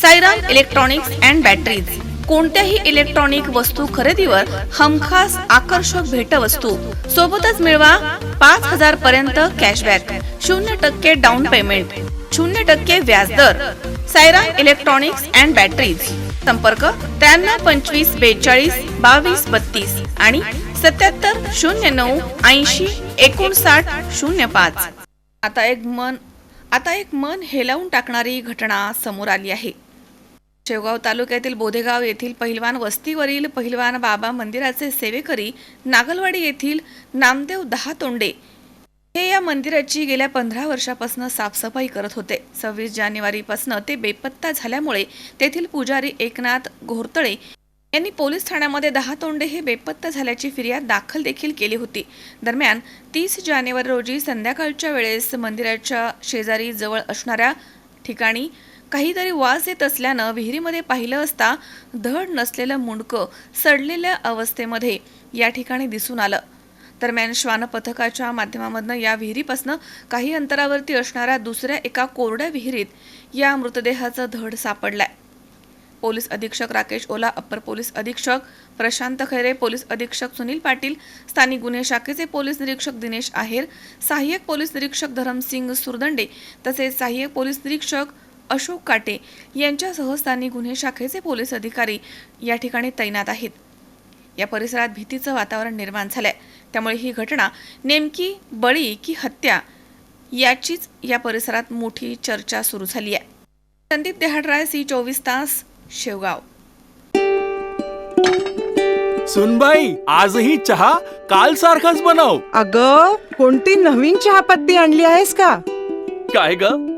Sairam electronics and batteries कोणत्याही electronic वस्तू खरेदीवर हमखास आकर्षक भेटवस्तू. सोबतच मिळवा पाच हजार पर्यंत कॅशबॅक शून्य टक्के डाऊन पेमेंट शून्य टक्के व्याजदर सायराम इलेक्ट्रॉनिक्स अँड बॅटरीज संपर्क त्र्याण्णव पंचवीस बेचाळीस बावीस बत्तीस आणि सत्याहत्तर शून्य नऊ ऐंशी एकोणसाठ शून्य पाच. आता एक मन आता एक मन हेलावून टाकणारी घटना समोर आली आहे. शेवगाव तालुक्यातील बोधेगाव येथील पहिलवान वस्तीवरील पहिलवान बाबा मंदिराचे सेवेकरी नागलवाडी येथील नामदेव दहा तोंडे हे या मंदिराची गेल्या पंधरा वर्षापासून साफसफाई करत होते. सव्वीस जानेवारीपासून ते बेपत्ता झाल्यामुळे तेथील पुजारी एकनाथ घोरतळे यांनी पोलीस ठाण्यामध्ये दहा तोंडे हे बेपत्ता झाल्याची फिर्याद दाखल देखील केली होती. दरम्यान तीस जानेवारी रोजी संध्याकाळच्या वेळेस मंदिराच्या शेजारी जवळ असणाऱ्या ठिकाणी काहीतरी वास येत असल्यानं विहिरीमध्ये पाहिलं असता धड नसलेलं मुंडकं सडलेल्या अवस्थेमध्ये या ठिकाणी दिसून आलं. दरम्यान श्वान पथकाच्या माध्यमामधनं या विहिरीपासनं काही अंतरावरती असणाऱ्या दुसऱ्या एका कोरड्या विहिरीत या मृतदेहाचं धड सापडलाय. पोलीस अधीक्षक राकेश ओला अप्पर पोलीस अधीक्षक प्रशांत खैरे पोलीस अधीक्षक सुनील पाटील स्थानिक गुन्हे शाखेचे पोलीस निरीक्षक दिनेश आहेर सहाय्यक पोलीस निरीक्षक धरमसिंग सुरदंडे तसेच सहाय्यक पोलीस निरीक्षक अशोक काटे यांच्यासह स्थानिक गुन्हे शाखेचे पोलीस अधिकारी या ठिकाणी तैनात आहेत. या परिसरात भीतीचं वातावरण निर्माण झालंय. त्यामुळे ही घटना नेमकी बळी की हत्या याचीच या परिसरात मोठी चर्चा सुरू झाली आहे. संदीप देहाडराय सी चोवीस तास शेवगाव. सुनबाई आजही चहा काल सारखाच बनव. अग कोणती नवीन चहापत्ती आणली आहेस का? काय ग?